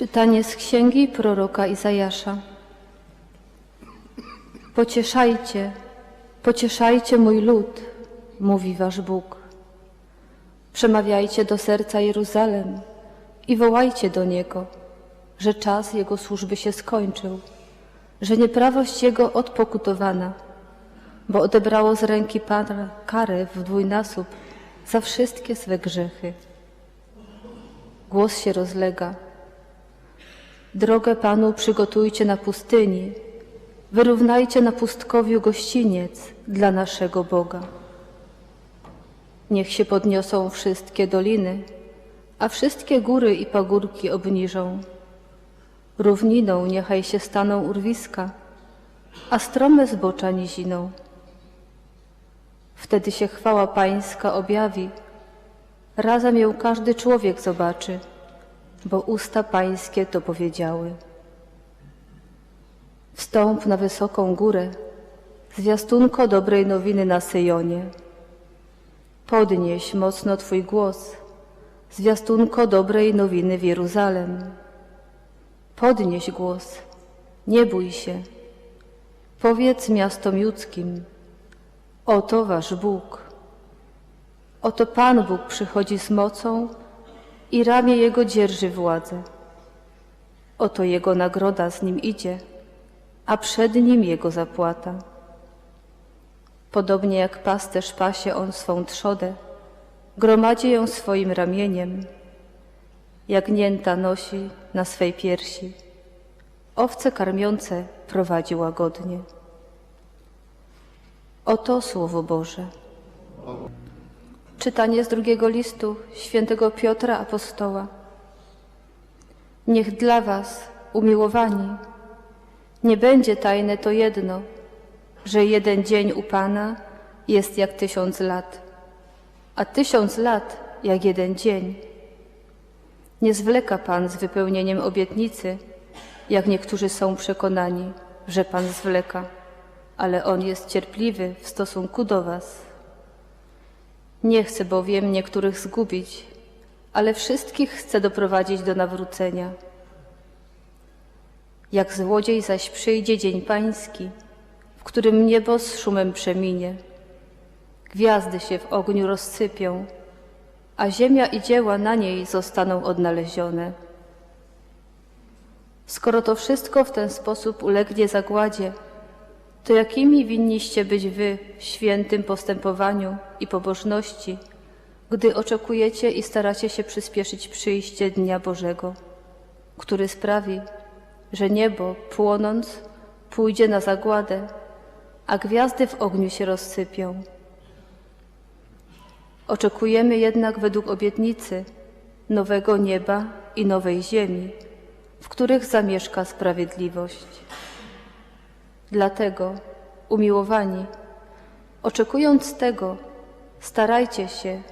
Czytanie z księgi proroka Izajasza. Pocieszajcie, pocieszajcie mój lud, mówi wasz Bóg. Przemawiajcie do serca Jeruzalem i wołajcie do niego, że czas jego służby się skończył, że nieprawość jego odpokutowana, bo odebrało z ręki Pana karę w dwójnasób za wszystkie swe grzechy. Głos się rozlega. Drogę Panu przygotujcie na pustyni, wyrównajcie na pustkowiu gościniec dla naszego Boga. Niech się podniosą wszystkie doliny, a wszystkie góry i pagórki obniżą. Równiną niechaj się staną urwiska, a strome zbocza niziną. Wtedy się chwała Pańska objawi, razem ją każdy człowiek zobaczy, bo usta Pańskie to powiedziały. Wstąp na wysoką górę, zwiastunko dobrej nowiny na Syjonie. Podnieś mocno Twój głos, zwiastunko dobrej nowiny w Jeruzalem. Podnieś głos, nie bój się. Powiedz miastom judzkim, oto Wasz Bóg. Oto Pan Bóg przychodzi z mocą i ramię Jego dzierży władzę. Oto Jego nagroda z Nim idzie, a przed Nim Jego zapłata. Podobnie jak pasterz pasie On swą trzodę, gromadzi ją swoim ramieniem, jak nięta nosi na swej piersi. Owce karmiące prowadzi łagodnie. Oto Słowo Boże. Czytanie z drugiego listu świętego Piotra Apostoła. Niech dla was, umiłowani, nie będzie tajne to jedno, że jeden dzień u Pana jest jak tysiąc lat, a tysiąc lat jak jeden dzień. Nie zwleka Pan z wypełnieniem obietnicy, jak niektórzy są przekonani, że Pan zwleka, ale On jest cierpliwy w stosunku do was. Nie chce bowiem niektórych zgubić, ale wszystkich chce doprowadzić do nawrócenia. Jak złodziej zaś przyjdzie dzień pański, w którym niebo z szumem przeminie, gwiazdy się w ogniu rozsypią, a ziemia i dzieła na niej zostaną odnalezione. Skoro to wszystko w ten sposób ulegnie zagładzie, to jakimi winniście być wy w świętym postępowaniu i pobożności, gdy oczekujecie i staracie się przyspieszyć przyjście Dnia Bożego, który sprawi, że niebo, płonąc, pójdzie na zagładę, a gwiazdy w ogniu się rozsypią. Oczekujemy jednak według obietnicy nowego nieba i nowej ziemi, w których zamieszka sprawiedliwość. Dlatego, umiłowani, oczekując tego, starajcie się,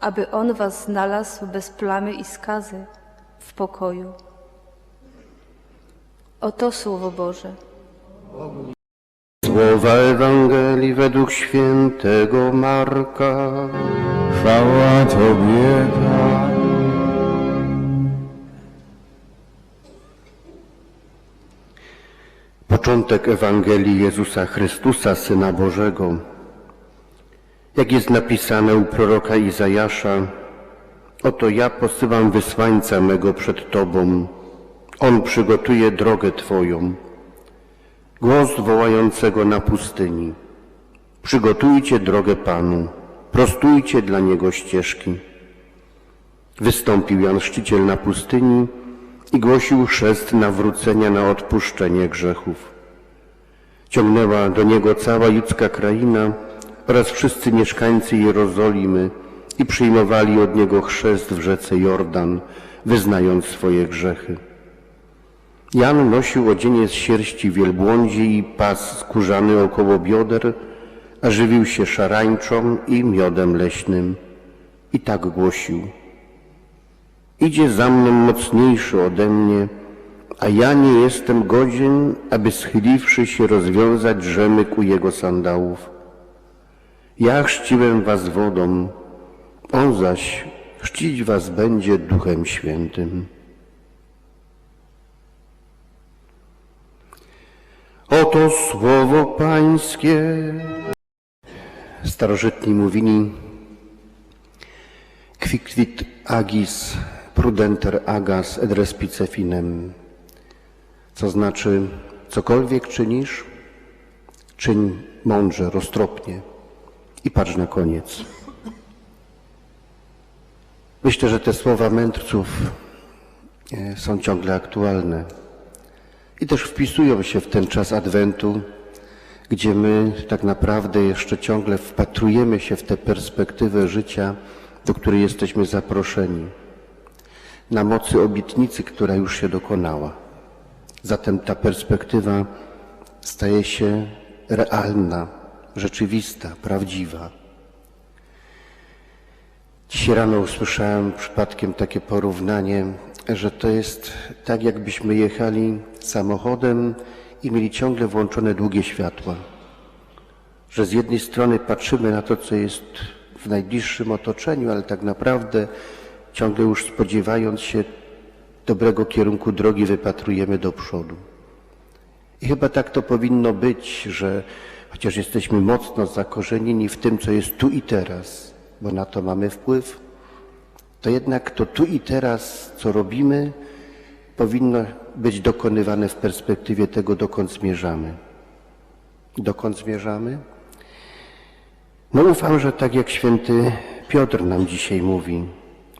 aby On was znalazł bez plamy i skazy w pokoju. Oto Słowo Boże. Słowa Ewangelii według świętego Marka. Chwała Tobie, Panie. Początek Ewangelii Jezusa Chrystusa, Syna Bożego. Jak jest napisane u proroka Izajasza, oto ja posyłam wysłańca mego przed Tobą. On przygotuje drogę Twoją. Głos wołającego na pustyni. Przygotujcie drogę Panu, prostujcie dla Niego ścieżki. Wystąpił Jan Chrzciciel na pustyni i głosił chrzest nawrócenia na odpuszczenie grzechów. Ciągnęła do Niego cała judzka kraina oraz wszyscy mieszkańcy Jerozolimy i przyjmowali od Niego chrzest w rzece Jordan, wyznając swoje grzechy. Jan nosił odzienie z sierści wielbłądzi i pas skórzany około bioder, a żywił się szarańczą i miodem leśnym. I tak głosił. Idzie za mną mocniejszy ode mnie, a ja nie jestem godzien, aby schyliwszy się rozwiązać rzemyk u jego sandałów. Ja chrzciłem was wodą, on zaś chrzcić was będzie Duchem Świętym. Oto słowo Pańskie. Starożytni mówili, kwit, agis prudenter agas et respice finem. Co znaczy, cokolwiek czynisz, czyń mądrze, roztropnie i patrz na koniec. Myślę, że te słowa mędrców e, są ciągle aktualne i też wpisują się w ten czas Adwentu, gdzie my tak naprawdę jeszcze ciągle wpatrujemy się w tę perspektywę życia, do której jesteśmy zaproszeni, na mocy obietnicy, która już się dokonała. Zatem ta perspektywa staje się realna, rzeczywista, prawdziwa. Dzisiaj rano usłyszałem przypadkiem takie porównanie, że to jest tak, jakbyśmy jechali samochodem i mieli ciągle włączone długie światła. Że z jednej strony patrzymy na to, co jest w najbliższym otoczeniu, ale tak naprawdę ciągle już spodziewając się dobrego kierunku drogi, wypatrujemy do przodu. I chyba tak to powinno być, że chociaż jesteśmy mocno zakorzenieni w tym, co jest tu i teraz, bo na to mamy wpływ, to jednak to tu i teraz, co robimy, powinno być dokonywane w perspektywie tego, dokąd zmierzamy. Dokąd zmierzamy? No ufam, że tak jak święty Piotr nam dzisiaj mówi,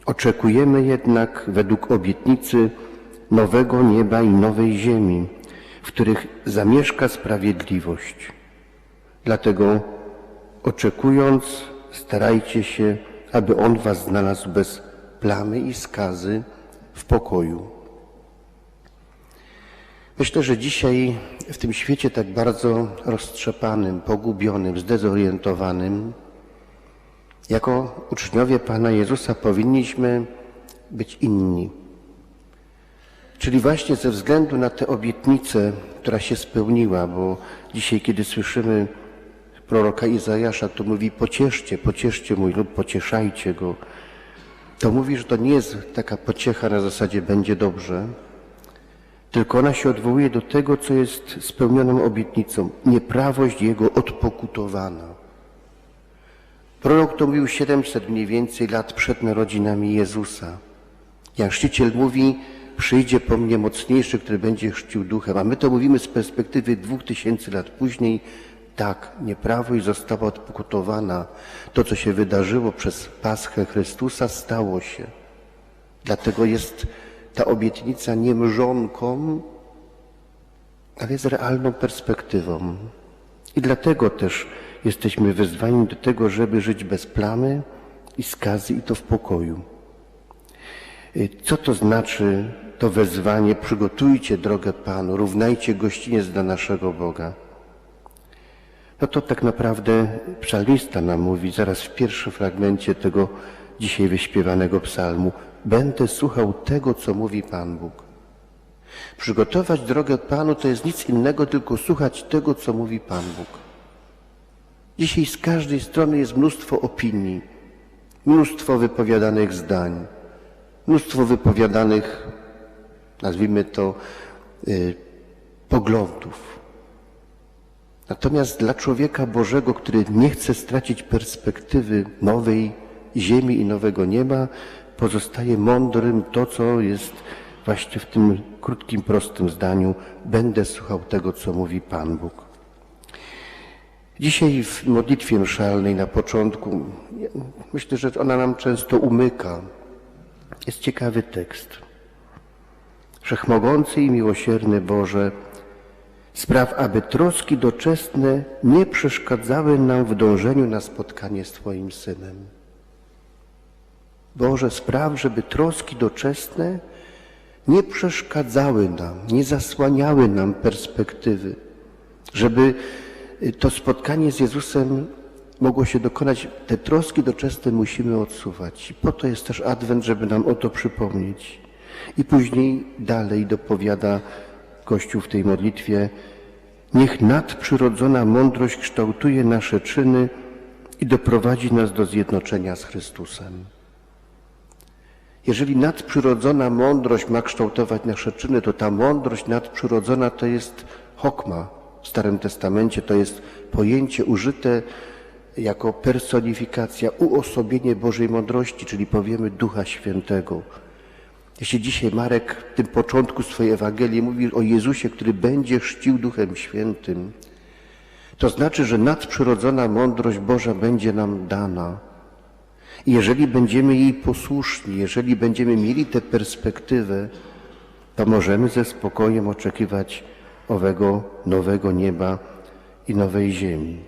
oczekujemy jednak według obietnicy nowego nieba i nowej ziemi, w których zamieszka sprawiedliwość. Dlatego oczekując, starajcie się, aby On was znalazł bez plamy i skazy w pokoju. Myślę, że dzisiaj w tym świecie tak bardzo roztrzepanym, pogubionym, zdezorientowanym, jako uczniowie Pana Jezusa powinniśmy być inni. Czyli właśnie ze względu na tę obietnicę, która się spełniła, bo dzisiaj, kiedy słyszymy proroka Izajasza, to mówi pocieszcie, pocieszcie mój lud, pocieszajcie go. To mówi, że to nie jest taka pociecha na zasadzie będzie dobrze, tylko ona się odwołuje do tego, co jest spełnioną obietnicą. Nieprawość Jego odpokutowana. Prorok to mówił 700 mniej więcej lat przed narodzinami Jezusa. Jan Chrzciciel mówi, przyjdzie po mnie mocniejszy, który będzie chrzcił duchem. A my to mówimy z perspektywy dwóch tysięcy lat później. Tak, nieprawość została odpokutowana. To, co się wydarzyło przez Paschę Chrystusa, stało się. Dlatego jest ta obietnica nie mrzonką, ale jest realną perspektywą. I dlatego też jesteśmy wezwani do tego, żeby żyć bez plamy i skazy i to w pokoju. Y, Co to znaczy to wezwanie? Przygotujcie drogę Panu, równajcie gościniec dla naszego Boga. No to tak naprawdę psalmista nam mówi zaraz w pierwszym fragmencie tego dzisiaj wyśpiewanego psalmu. Będę słuchał tego, co mówi Pan Bóg. Przygotować drogę Panu to jest nic innego, tylko słuchać tego, co mówi Pan Bóg. Dzisiaj z każdej strony jest mnóstwo opinii, mnóstwo wypowiadanych zdań, mnóstwo wypowiadanych, nazwijmy to, y, poglądów. Natomiast dla człowieka Bożego, który nie chce stracić perspektywy nowej ziemi i nowego nieba, pozostaje mądrym to, co jest właśnie w tym krótkim, prostym zdaniu. Będę słuchał tego, co mówi Pan Bóg. Dzisiaj w modlitwie mszalnej na początku, myślę, że ona nam często umyka. Jest ciekawy tekst. Wszechmogący i miłosierny Boże, spraw, aby troski doczesne nie przeszkadzały nam w dążeniu na spotkanie z Twoim Synem. Boże, spraw, żeby troski doczesne nie przeszkadzały nam, nie zasłaniały nam perspektywy, żeby to spotkanie z Jezusem mogło się dokonać. Te troski doczesne musimy odsuwać. Po to jest też Adwent, żeby nam o to przypomnieć. I później dalej dopowiada Kościół w tej modlitwie, niech nadprzyrodzona mądrość kształtuje nasze czyny i doprowadzi nas do zjednoczenia z Chrystusem. Jeżeli nadprzyrodzona mądrość ma kształtować nasze czyny, to ta mądrość nadprzyrodzona to jest hokma, w Starym Testamencie to jest pojęcie użyte jako personifikacja, uosobienie Bożej mądrości, czyli powiemy Ducha Świętego. Jeśli dzisiaj Marek w tym początku swojej Ewangelii mówi o Jezusie, który będzie chrzcił Duchem Świętym, to znaczy, że nadprzyrodzona mądrość Boża będzie nam dana. I jeżeli będziemy jej posłuszni, jeżeli będziemy mieli tę perspektywę, to możemy ze spokojem oczekiwać owego nowego nieba i nowej ziemi.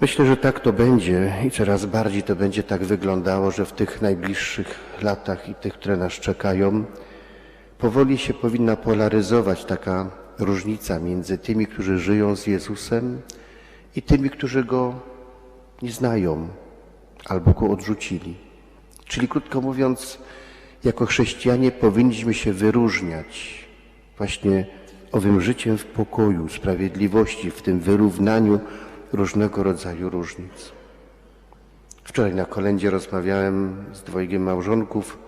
Myślę, że tak to będzie i coraz bardziej to będzie tak wyglądało, że w tych najbliższych latach i tych, które nas czekają, powoli się powinna polaryzować taka różnica między tymi, którzy żyją z Jezusem i tymi, którzy Go nie znają albo Go odrzucili. Czyli krótko mówiąc, jako chrześcijanie powinniśmy się wyróżniać właśnie owym życiem w pokoju, sprawiedliwości, w tym wyrównaniu różnego rodzaju różnic. Wczoraj na kolędzie rozmawiałem z dwojgiem małżonków.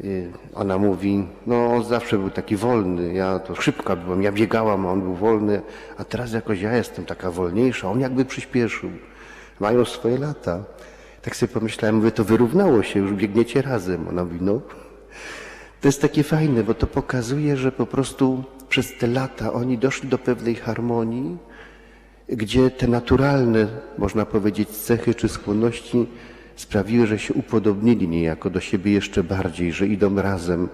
Y, Ona mówi, no on zawsze był taki wolny, ja to szybka byłam, ja biegałam, a on był wolny, a teraz jakoś ja jestem taka wolniejsza, on jakby przyspieszył. Mają swoje lata. Tak sobie pomyślałem, mówię, to wyrównało się, już biegniecie razem. Ona mówi, no. To jest takie fajne, bo to pokazuje, że po prostu przez te lata oni doszli do pewnej harmonii, gdzie te naturalne, można powiedzieć, cechy czy skłonności sprawiły, że się upodobnili niejako do siebie jeszcze bardziej, że idą razem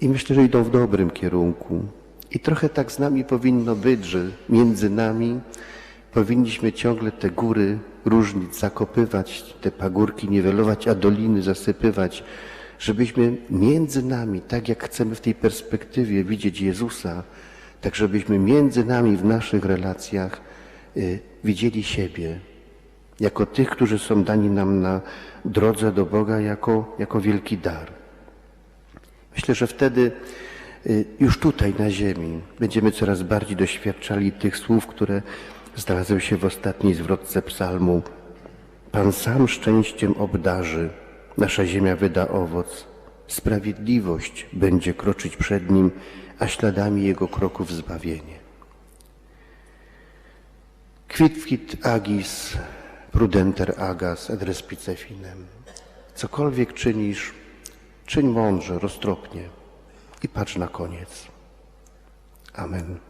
I- myślę, że idą w dobrym kierunku. I trochę tak z nami powinno być, że między nami powinniśmy ciągle te góry różnic zakopywać, te pagórki niwelować, a doliny zasypywać, żebyśmy między nami, tak jak chcemy w tej perspektywie widzieć Jezusa, tak żebyśmy między nami w naszych relacjach y, widzieli siebie jako tych, którzy są dani nam na drodze do Boga jako, jako wielki dar. Myślę, że wtedy y, już tutaj na ziemi będziemy coraz bardziej doświadczali tych słów, które znalazły się w ostatniej zwrotce psalmu. Pan sam szczęściem obdarzy, nasza ziemia wyda owoc. Sprawiedliwość będzie kroczyć przed nim, a śladami jego kroków zbawienie. Quidquid agis prudenter agas et respice finem. Cokolwiek czynisz, czyń mądrze, roztropnie i patrz na koniec. Amen.